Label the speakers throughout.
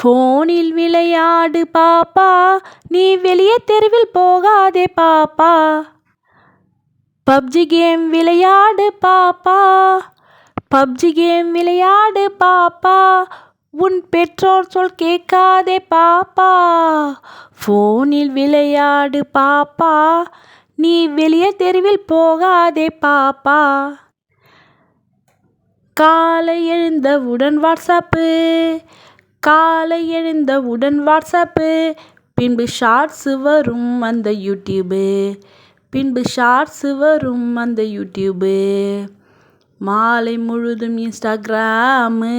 Speaker 1: ஃபோனில் விளையாடு பாப்பா நீ வெளியே தெருவில் போகாதே பாப்பா. பப்ஜி கேம் விளையாடு பாப்பா பப்ஜி கேம் விளையாடு பாப்பா. உன் பெற்றோர் சொல் கேட்காதே பாப்பா. ஃபோனில் விளையாடு பாப்பா நீ வெளியே தெருவில் போகாதே பாப்பா. காலை எழுந்தவுடன் வாட்ஸ்அப்பு காலை எழுந்தவுடன் வாட்ஸ்அப்பு. பின்பு ஷார்ட்ஸு வரும் அந்த யூடியூபு. பின்பு ஷார்ட்ஸு வரும் அந்த யூடியூபு. மாலை முழுதும் இன்ஸ்டாகிராமு.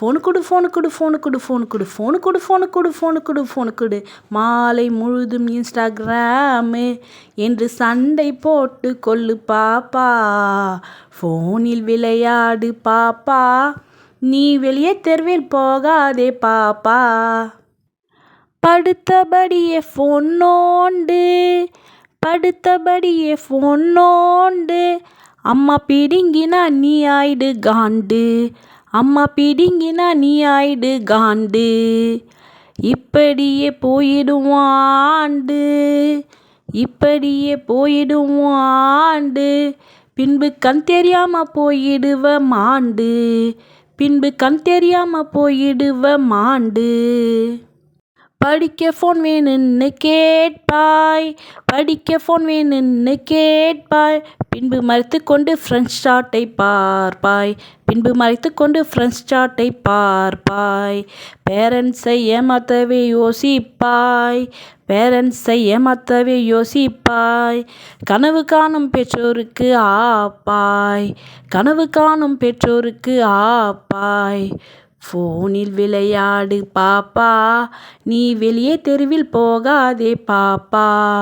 Speaker 1: ஃபோனு கொடு ஃபோனு கொடு ஃபோனு கொடு ஃபோனு கொடு ஃபோனு கொடு ஃபோனு கொடு ஃபோனு கொடு ஃபோனு கொடு. மாலை முழுதும் இன்ஸ்டாகிராமு. என்று சண்டை போட்டு கொள்ளு பாப்பா. ஃபோனில் விளையாடு பாப்பா. நீ வெளியே தெருவில் போகாதே பாப்பா. படுத்தபடியே ஃபோன் நோண்டு படுத்தபடியே ஃபோன் நோண்டு. அம்மா பிடுங்கினா நீ ஆயிடு காண்டு அம்மா பிடுங்கினா நீ ஆயிடு காண்டு. இப்படியே போயிடுவாண்டு இப்படியே போயிடுவாண்டு பின்பு கண் தெரியாமல் போயிடுவ மாண்டு. பின்பு கண் தெரியாம போயிடுவ மாண்டு. படிக்க ஃபோன் வேணும்னு கேட்பாய் படிக்க ஃபோன் வேணும்னு கேட்பாய். பின்பு மறைத்து கொண்டு ஃப்ரெண்ட்ஸ் சாட்டை பார்ப்பாய் பின்பு மறைத்து கொண்டு ஃப்ரெண்ட்ஸ் சாட்டை பார்ப்பாய். பேரண்ட்ஸை ஏமாற்றவே யோசிப்பாய். பேரண்ட்ஸை ஏமாத்தவே யோசிப்பாய். கனவு காணும் பெற்றோருக்கு ஆப்பாய். கனவு காணும் பெற்றோருக்கு ஆப்பாய். ஃபோனில் விளையாடு பாப்பா. நீ வெளியே தெருவில் போகாதே பாப்பா.